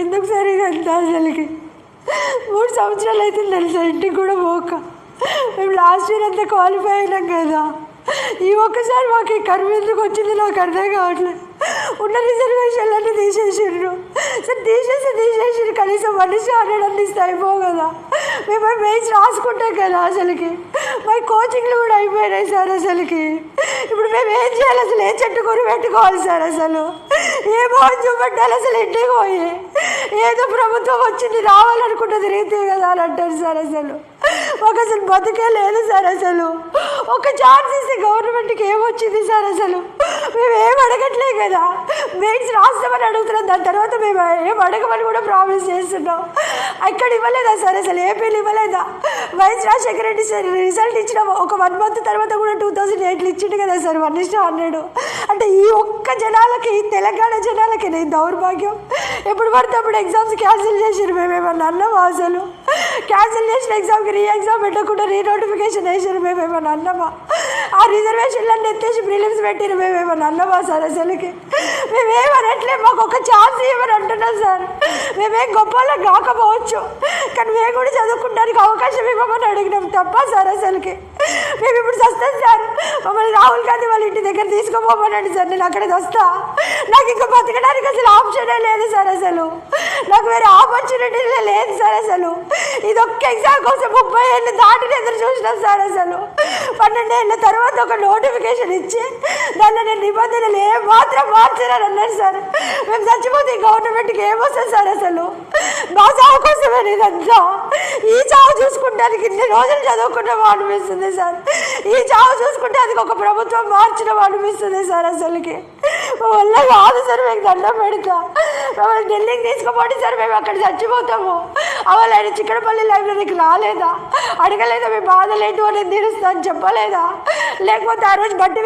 ఎందుకు సార్ ఇదంతా అసలుకి? మూడు సంవత్సరాలు అవుతుంది తెలుసా ఇంటికి కూడా పోక. మేము లాస్ట్ ఇయర్ అంతా క్వాలిఫై అయినాం కదా. ఈ ఒక్కసారి మాకు ఈ కరువు ఎందుకు వచ్చింది నాకు అర్థం కావట్లేదు. ఉన్న రిజర్వేషన్లన్నీ తీసేసిండ్రు. సార్ తీసేసి తీసేసిండ్రు కనీసం మనిషి ఆడడానికి ఇస్తే అయిపో కదా. మేము మేజ్ రాసుకుంటాం కదా అసలుకి. మా కోచింగ్లు కూడా అయిపోయినాయి సార్ అసలుకి. ఇప్పుడు మేము ఏం చేయాలి అసలు? ఏ చెట్టు కొని పెట్టుకోవాలి సార్ అసలు? ఏ భవన్ చూపెట్టాలి అసలు ఇంటికి పోయి? ఏదో ప్రభుత్వం వచ్చింది రావాలనుకుంటుంది రీతి కదా అని అంటారు సార్ అసలు. మాకు అసలు బతుకే లేదు సార్ అసలు. ఒక ఛాన్స్ ఇస్తే గవర్నమెంట్కి ఏమొచ్చింది సార్ అసలు? మేము ఏం అడగట్లే కదా. మెయిన్స్ రాస్తామని అడుగుతున్నాం. దాని తర్వాత మేము ఏం అడగమని కూడా ప్రామిస్ చేస్తున్నాం. అక్కడ ఇవ్వలేదా సార్? అసలు ఏపీలు ఇవ్వలేదా? YS Rajasekhara Reddy sir result ఇచ్చిన ఒక వన్ మంత్ తర్వాత కూడా టూ థౌజండ్ ఎయిట్లు ఇచ్చిండు కదా సార్ వన్ ఇష్టం హండ్రెడ్ అంటే ఈ ఒక్క జనాలకి ఈ తెలంగాణ జనాలకి నేను దౌర్భాగ్యం. ఎప్పుడు పడితే అప్పుడు ఎగ్జామ్స్ క్యాన్సిల్ చేసారు మేము ఏమన్నా అసలు? క్యాన్సిల్ చేసిన ఎగ్జామ్కి రీ ఎగ్జామ్ పెట్టకుండా రీ నోటిఫికేషన్ వేసారు మేము ఏమన్నా అన్నామా? ఆ రిజర్వేషన్లన్నీ ఎత్తేసి ప్రిలిమ్స్ పెట్టిరు మేము అన్నమా సార్ అసలుకి. మేమేమనట్లే మాకు ఒక ఛాన్స్ ఇవ్వమని అంటున్నాం సార్. మేమేం గొప్ప కాకపోవచ్చు. కానీ మేము కూడా చదువుకోవడానికి అవకాశం ఇవ్వమని అడిగినాం తప్ప సార్ అసలుకి. మేము ఇప్పుడు వస్తాం సార్. మమ్మల్ని రాహుల్ గాంధీ వాళ్ళ ఇంటి దగ్గర తీసుకోపోమనండి సార్. నేను అక్కడికి వస్తా. నాకు ఇంకా బతకడానికి అసలు ఆప్షనే లేదు సార్ అసలు. నాకు వేరే ఆపర్చునిటీ లేదు సార్ అసలు. ఇది ఒక్క ఎగ్జామ్ కోసం ముప్పై ఏళ్ళు దాటిని ఎదురు చూసినాం సార్ అసలు. పన్నెండు ఏళ్ళ తర్వాత ఒక నోటిఫికేషన్ ఇచ్చి దానిలో నేను నిబంధనలు ఏ మాత్రం మార్చారని అన్నారు సార్. మేము చచ్చిపోతే గవర్నమెంట్కి ఏమొస్తుంది సార్ అసలు? మా చావు కోసమే ఇదంతా ఈ చావు చూసుకుంటానికి ఇన్ని రోజులు చదువుకున్నాం అనిపిస్తుంది సార్. ఈ చావు చూసుకుంటే అది ఒక ప్రభుత్వం మార్చడం అనిపిస్తుంది సార్ అసలుకి. వల్ల కాదు సార్ మీకు దండం పెడతా. మమ్మల్ని ఢిల్లీకి తీసుకుపోండి సార్ మేము అక్కడ చచ్చిపోతాము. అవల్ ఆయన చిక్కడపల్లి లైబ్రరీకి రాలేదా? అడగలేదా మీ బాధలు ఏంటో అనేది తీరుస్తా అని చెప్పలేదా? లేకపోతే ఆ రోజు బట్టి